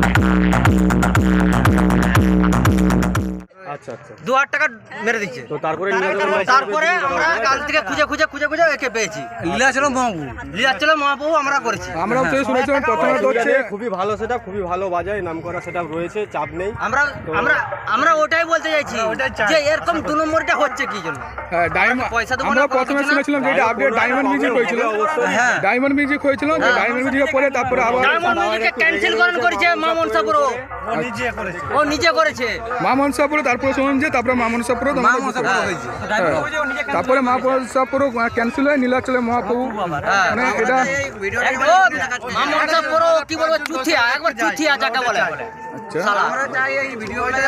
Thank you. আচ্ছা আচ্ছা। দু হাজার টাকা মেরে দিচ্ছে। তো তারপরে নীলাচলের মহাপ্রভু তারপরে আমরা কাল থেকে খুঁজে খুঁজে খুঁজে খুঁজে একে পেয়েছি। লীলা মহাবু। লীলাচল মহাপ্রভু আমরা করেছি। আমরাও তো শুনেছিলাম প্রথমে হচ্ছে খুবই ভালো সেটা খুবই ভালো বাজায় নাম করা সেটা রয়েছে চাপ নেই। আমরা আমরা আমরা ওটাই বলতে চাইছি যে এরকম দু নম্বরটা হচ্ছে কি জন্য? হ্যাঁ, ডায়মন্ড পয়সা দেবো আমরা প্রথমে শুনেছিলাম যে এটা আপডেট ডায়মন্ড মিউজিক হয়েছিল। হ্যাঁ। ডায়মন্ড মিউজিক হয়েছিল যে ডায়মন্ড মিউজিকের পরে তারপরে আবার ডায়মন্ড মিউজিককে ক্যান্সেল করেন করেছে মা মনসাপুরো ও নিজে করেছে। তারপরে মা মনসাপুরে মা মশা তারপরে মা মনসাপুরে ক্যান্সেল হয় নীলাচলে মহাপ্রভু। হ্যাঁ। মানে এটা একদম। মা মনসাপুরো কি বলব চুথিয়া একবার চুথিয়া যাকে বলে। আচ্ছা।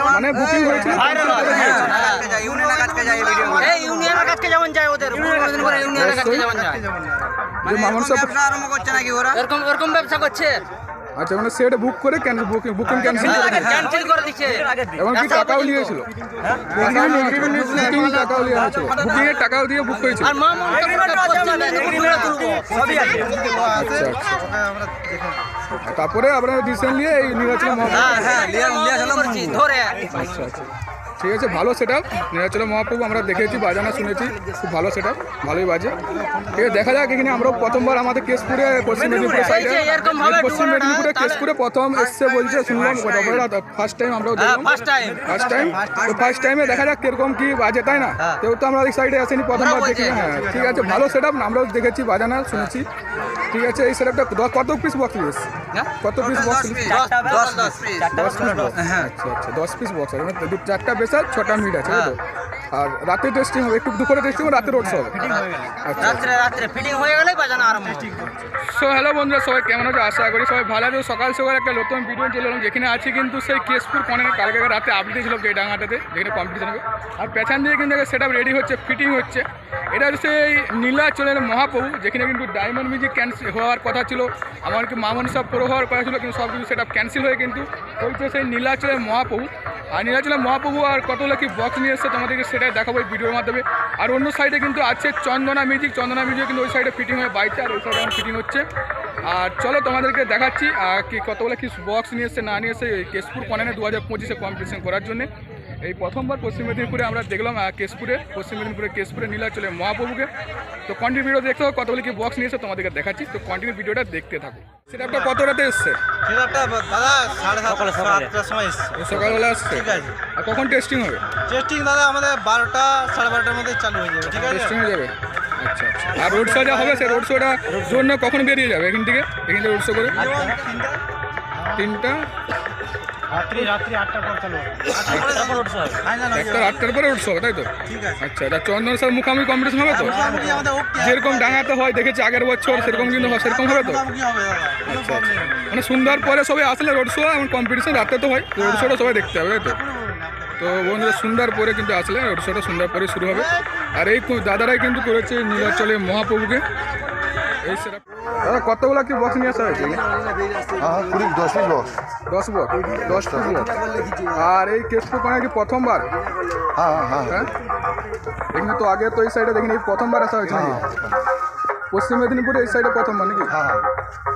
মানে বুকিং হয়েছিল হয়, হ্যাঁ, হ্যাঁ। ইউনিয়নের কাছে যেমন যায় ওদের। পূর্ব মেদিনীপুরে ইউনিয়নের কাছে যেমন যায়। যে ব্যবসা আরম্ভ করছে নাকি ওরা? এরকম এরকম ব্যবসা করছে। আচ্ছা মানে সেটা বুক করে ক্যান্সেল বুকিং বুকিং ক্যান্সেল করে। ক্যান্সেল করে এবং কি টাকাও নিয়েছিল? বুকিং টাকাও নিয়ে হয়েছিল বুকিং এর টাকাও দিয়ে বুক হয়েছিল। আর মা আচ্ছা আচ্ছা। তারপরে আপনারা ডিসিশন নিয়ে এই হ্যাঁ হ্যাঁ ধরে। আচ্ছা আচ্ছা। ঠিক আছে ভালো সেটা নীলাচল মহাপ্রভু আমরা দেখেছি বাজানা শুনেছি। খুব ভালো সেটা ভালোই বাজে। ঠিক আছে দেখা যাক এখানে। আমরাও প্রথমবার আমাদের কেশপুরে পশ্চিম মেদিনীপুর সাইডে পশ্চিম মেদিনীপুরে কেশপুরে প্রথম এসছে বলছে শুনলাম ফার্স্ট টাইম আমরাও হ্যাঁ দেখলাম। ফার্স্ট টাইম ফার্স্ট তো ফার্স্ট টাইমে দেখা যাক কীরকম কি বাজে তাই না? হ্যাঁ। কেউ তো আমরা এই সাইডে আসেনি প্রথমবার দেখি। হ্যাঁ ঠিক আছে ভালো সেট আপ আমরাও দেখেছি বাজানা শুনেছি। ঠিক আছে এই সেটআপটা কত পিস বক্স হ্যাঁ? কত পিস বক্স দশ পিস বক্স হ্যাঁ। আচ্ছা আচ্ছা দশ পিস বক্স মানে দু চারটা বেসার ছটা মিট আছে তাই তো? আর রাতে টেস্টিং হবে একটু দুপুরে টেস্টিং হবে রাতে রোডস হবে। আচ্ছা। রাত্রে রাত্রে ফিটিং হয়ে গেলেই বাজানো আরম্ভ সো হ্যালো বন্ধুরা সবাই কেমন আছে? আশা করি সবাই ভালো আছে। সকাল সকাল একটা নতুন ভিডিও চলে এলাম যেখানে আছি কিন্তু সেই কেশপুর কনের কালকে রাতে আপডেট ছিল ডাঙাটাতে যেখানে কম্পিটিশন হবে। আর পেছন দিয়ে কিন্তু সেট আপ রেডি হচ্ছে ফিটিং হচ্ছে। এটা হচ্ছে সেই নীলাচলের মহাপ্রভু যেখানে কিন্তু ডায়মন্ড মিউজিক ক্যান্সেল হওয়ার কথা ছিল। আমার কি মামন সব পুরো হওয়ার কথা ছিল কিন্তু সব কিছু সেটা ক্যান্সেল হয়ে কিন্তু হচ্ছে সেই নীলাচলের মহাপ্রভু। আর নীলাচলের মহাপ্রভু আর কতগুলো কি বক্স নিয়ে এসছে তোমাদেরকে সেটাই দেখাবো এই ভিডিওর মাধ্যমে। আর অন্য সাইডে কিন্তু আছে চন্দনা মিউজিক চন্দনা মিউজিক কিন্তু ওই সাইডে ফিটিং হয়ে বাইছে আর ওই সাইডে ফিটিং হচ্ছে। আর চলো তোমাদেরকে দেখাচ্ছি কি কতগুলো কি বক্স নিয়ে এসছে, না নিয়ে এসে কেশপুর কনানে দু হাজার পঁচিশে কম্পিটিশন করার জন্য। এই প্রথমবার পশ্চিম মেদিনীপুরে আমরা দেখলাম কেশপুরে, পশ্চিম মেদিনীপুরে কেশপুরে নীলাচলে মহাপ্রভুকে। তো কন্টিনিউ ভিডিও দেখতে হবে কতগুলো কি বক্স নিয়ে এসে তোমাদেরকে দেখাচ্ছি। তো কন্টিনিউ ভিডিওটা দেখতে থাকো। সেটা একটা কত রাতে এসছে? সেটা দাদা সাড়ে সাতটা সাতটার সময় এসছে। সকালবেলা আসছে? ঠিক আছে। আর কখন টেস্টিং হবে? টেস্টিং দাদা আমাদের বারোটা সাড়ে বারোটার মধ্যে চালু হয়ে যাবে ঠিক আছে? টেস্টিং হয়ে যাবে? আচ্ছা আচ্ছা। আর রোড শো যা হবে সেই রোড শোটা জন্য কখন বেরিয়ে যাবে? এখান থেকে? এখান থেকে রোড শো করে? তিনটা? রাত্রি রাত্রি আটটার পর চালু হবে। ফাইনাল হয়ে একটা যাবে। আটটার পরে রোড শো তাই তো? আচ্ছা চন্দন স্যার মুখামুখি কম্পিটিশন হবে তো? মোটামুটি আমাদের ওকে যেরকম ডাঙাতে হয় দেখেছি আগের বছর সেরকম কিন্তু সেরকম হবে তো? প্রবলেম নেই। মানে সন্ধ্যার পরে সবাই আসলে রোড শো এবং কম্পিটিশন রাতে তো হয়। রোড শোটা সবাই দেখতে হবে তাই তো? তো বন্ধুরা সন্ধ্যার পরে কিন্তু আসলে রোড শোটা সন্ধ্যার পরে শুরু হবে। আর এই দাদারাই কিন্তু করেছে নীলাচলে মহাপ্রভুকে। এই সেটা দাদা কতগুলো কি বক্স নিয়ে আসা হয়েছে? হ্যাঁ কুড়ি দশ পিস বক্স দশ বক্স দশ পিস বক্স আর এই কেসপুর কোনো কি প্রথমবার? হ্যাঁ হ্যাঁ। হ্যাঁ? এখানে তো আগে তো এই সাইডে দেখিনি প্রথমবার আসা হয়েছে পশ্চিম মেদিনীপুরে এই সাইডে প্রথমবার নাকি? হ্যাঁ হ্যাঁ।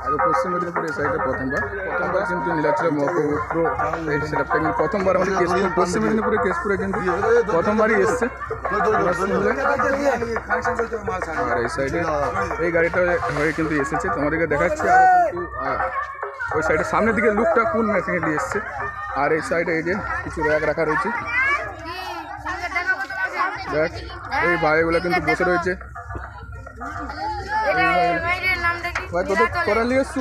আগে পশ্চিম মেদিনীপুর এই সাইডে প্রথমবার। প্রথমবার কিন্তু নীলাচল মহাপ্রভু পুরো এই সেটআপটা কিন্তু প্রথমবার আমাদের কেশপুর পশ্চিম মেদিনীপুরে কেশপুরে কিন্তু প্রথমবারই এসছে। আর এই সাইডে এই গাড়িটা হয়ে কিন্তু এসেছে। তোমাদেরকে দেখাচ্ছি আর কিন্তু আহ, ওই সাইডে সামনের দিকে লুকটা কোন মেশিনে দিয়ে এসছে। আর এই সাইডে এই যে কিছু র্যাক রাখা রয়েছে। দেখ এই ভাইগুলো কিন্তু বসে রয়েছে। ভাই তোদের তোরা নিয়ে এসছু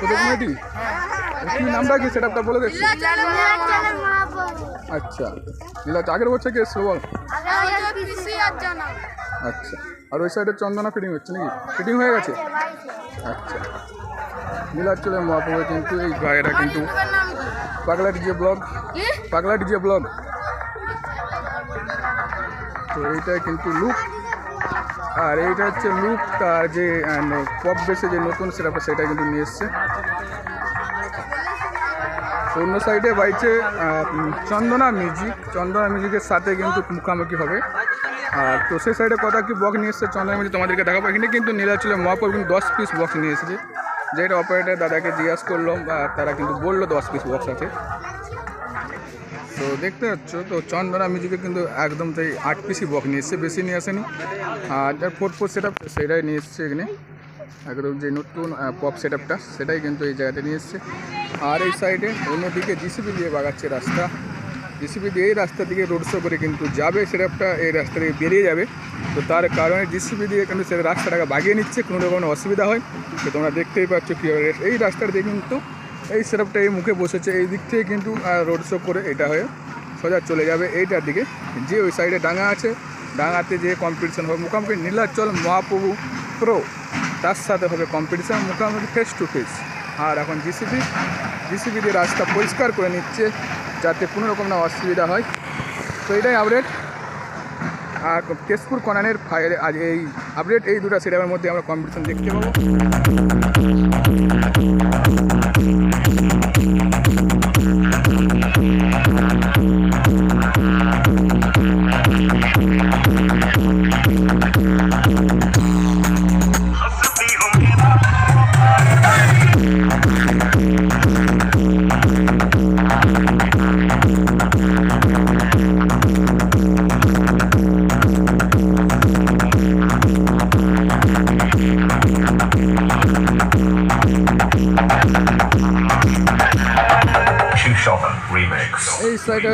তোদের কমিটি কি নামটা কি? সেটআপটা বলে দেখছি আচ্ছা। নীলা আগের বছর কি এসছিল বল? আচ্ছা। আর ওই সাইডে চন্দনা ফিটিং হচ্ছে নাকি? ফিটিং হয়ে গেছে? আচ্ছা। নীলাচলের মহাপ্রভু কিন্তু এই গাড়িটা কিন্তু পাগলা ডিজে ব্লগ। পাগলা ডিজে ব্লগ। তো এইটাই কিন্তু লুক আর এইটা হচ্ছে লুক তার যে পপ বেসে যে নতুন সেটা সেটা কিন্তু নিয়ে এসছে। অন্য সাইডে বাইছে চন্দনা মিউজিক চন্দনা মিউজিকের সাথে কিন্তু মুখামুখি হবে। আর তো সেই সাইডে কথা কি বক্স নিয়ে এসছে, চন্দনা মিউজিক তোমাদেরকে দেখাবো। এখানে কিন্তু নীলাচলের মহাপ্রভু কিন্তু দশ পিস বক্স নিয়ে এসেছে। যেটা অপারেটার দাদাকে জিজ্ঞাসা করলাম বা তারা কিন্তু বলল দশ পিস বক্স আছে। তো দেখতে পাচ্ছ, তো চন্দনা মিউজিকে কিন্তু একদম তাই আট পিসি বক নিয়ে এসছে, বেশি নিয়ে আসেনি। আর যার ফোর ফোর সেট সেটাই নিয়ে এসছে এখানে। একদম যে নতুন পপ সেট সেটাই কিন্তু এই জায়গাতে নিয়ে এসছে। আর এই সাইডে অন্যদিকে জিসিপি দিয়ে বাগাচ্ছে রাস্তা। জিসিপি দিয়ে এই রাস্তা দিকে রোড শো করে কিন্তু যাবে সেটআপটা এই রাস্তা দিয়ে বেরিয়ে যাবে। তো তার কারণে জিসিপি দিয়ে কিন্তু সেটা রাস্তাটাকে বাগিয়ে নিচ্ছে, কোনো রকম অসুবিধা হয়। তো তোমরা দেখতেই পাচ্ছ কীভাবে এই রাস্তাটা দিয়ে কিন্তু এই সেটআপটা এই মুখে বসেছে, এই দিক থেকে কিন্তু রোড শো করে এটা হয়ে সোজা চলে যাবে এইটার দিকে। যে ওই সাইডে ডাঙা আছে, ডাঙাতে যে কম্পিটিশন হবে মুখামুখি নীলাচল মহাপ্রভু প্রো তার সাথে হবে কম্পিটিশান মুখামুখি ফেস টু ফেস আর এখন জিসিপি জিসিপি দিয়ে রাস্তা পরিষ্কার করে নিচ্ছে, যাতে কোনো রকম না অসুবিধা হয়। তো এটাই আপডেট আর কেশপুর কনানের ফায়ারে আজ এই আপডেট এই দুটো সিনেমার মধ্যে আমরা কম্পিটিশন দেখতে পাবো।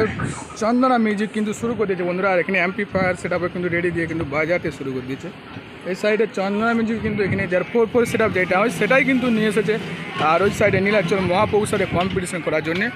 এই চন্দনা মিউজিক কিন্তু শুরু করে দিয়েছে বন্ধুরা। আর এখানে অ্যাম্পিফায়ার সেটা কিন্তু রেডি দিয়ে কিন্তু বাজাতে শুরু করে দিয়েছে। এই সাইডে চন্দনা মিউজিক কিন্তু এখানে যার ফোর ফোর সেট যেটা হয়, সেটাই কিন্তু নিয়ে এসেছে। আর ওই সাইডে নীলাচল মহাপৌষারে কম্পিটিশন করার জন্যে।